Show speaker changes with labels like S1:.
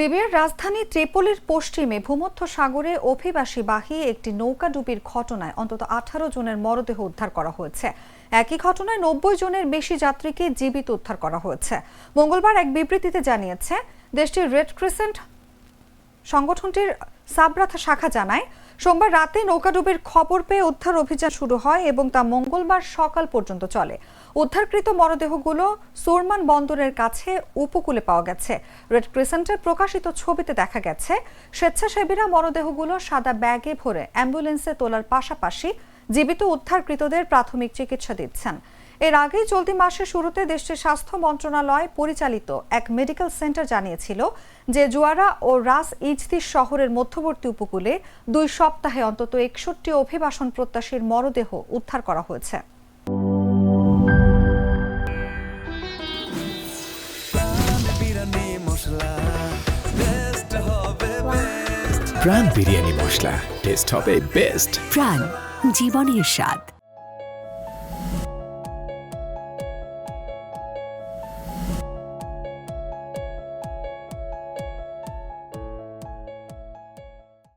S1: লিবিয়ার রাজধানী ত্রিপোলির পশ্চিমে ভূমধ্য সাগরে অভিবাসী বাহী একটি নৌকা ডুবির ঘটনায় অন্তত আঠারো জনের মরদেহ উদ্ধার করা হয়েছে। একই ঘটনায় নব্বই জনের বেশি যাত্রীকে জীবিত উদ্ধার করা হয়েছে। মঙ্গলবার এক বিবৃতিতে জানিয়েছে, দেশটির রেড ক্রিসেন্ট সংগঠনটির সাবরাথা শাখা জানায়, সোমবার রাতে নৌকাডুবির খবর পেয়ে উদ্ধার অভিযান শুরু হয় এবং তা মঙ্গলবার সকাল পর্যন্ত চলে। উদ্ধারকৃত মরদেহগুলো সুরমান বন্দরের কাছে উপকূলে পাওয়া গেছে। রেড ক্রিসেন্টের প্রকাশিত ছবিতে দেখা গেছে, স্বেচ্ছাসেবীরা মরদেহগুলো সাদা ব্যাগে ভরে অ্যাম্বুলেন্সে তোলার পাশাপাশি জীবিত উদ্ধারকৃতদের প্রাথমিক চিকিৎসা দিচ্ছেন। এর আগেই চলতি মাসের শুরুতে দেশটির স্বাস্থ্য মন্ত্রণালয় পরিচালিত এক মেডিকেল সেন্টার জানিয়েছিল যে জুয়ারা ও রাস ইজদিস শহরের মধ্যবর্তী উপকূলে দুই সপ্তাহে অন্তত একষট্টি অভিবাসন প্রত্যাশীর মরদেহ উদ্ধার করা হয়েছে।
S2: প্রাণ বিরিয়ানি মশলা টেস্ট হবে বেস্ট
S3: প্রাণ জীবনের স্বাদ।